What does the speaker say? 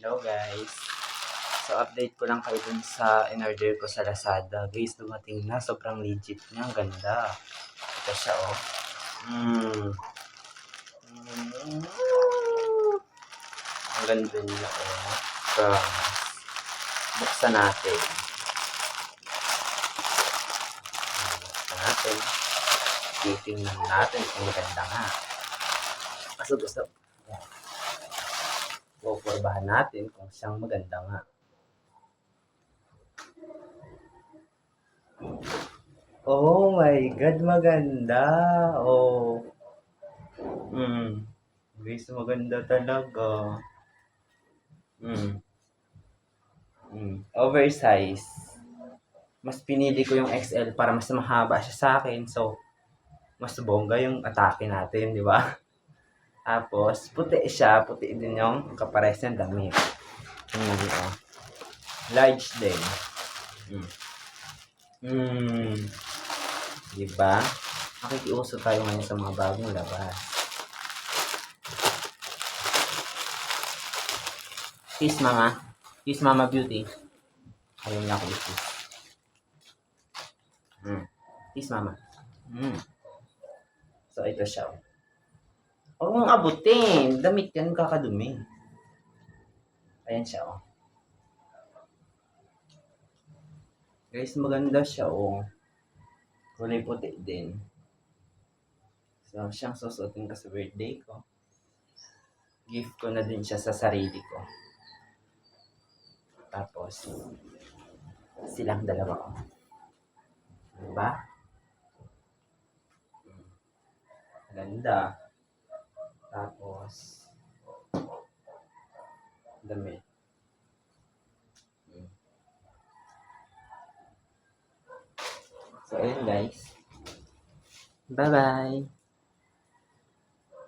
Hello guys. So update ko lang kayo dun sa in-order ko sa Lazada. Guys, dumating na. Sobrang legit niya. Ang ganda. Ito siya oh. Mm. Mm. Ang ganda niya oh. So, buksan natin. Buksan natin. Titingnan natin kung maganda nga. Kaso gusto, Pupurbahan natin kung siyang maganda nga. Oh my God, maganda. Oh. Mm. Guys, maganda talaga. Mm. Mm. Oversize. Mas pinili ko yung XL para mas mahaba siya sa akin. So, mas bongga yung atake natin, di ba? Tapos, puti siya. Puti din yung kapares ng damit. Mm, oh. Large din. Mm. Mm. Diba? Makikiuso tayo ngayon sa mga bagong labas. Kiss mama. Kiss mama beauty. Ayaw niya ako i-kiss. Mm. Kiss mama. Mm. So, ito siya. Oh. Huwag mong abutin. Damit yan kakadumi. Ayan siya, oh. Guys, maganda siya, oh. Kulay puti din. So, siyang susuotin ko sa birthday ko. Gift ko na din siya sa sarili ko. Tapos, silang dalawa ko. Diba? Ganda. Tapos, damit. So, ayun guys. Bye-bye.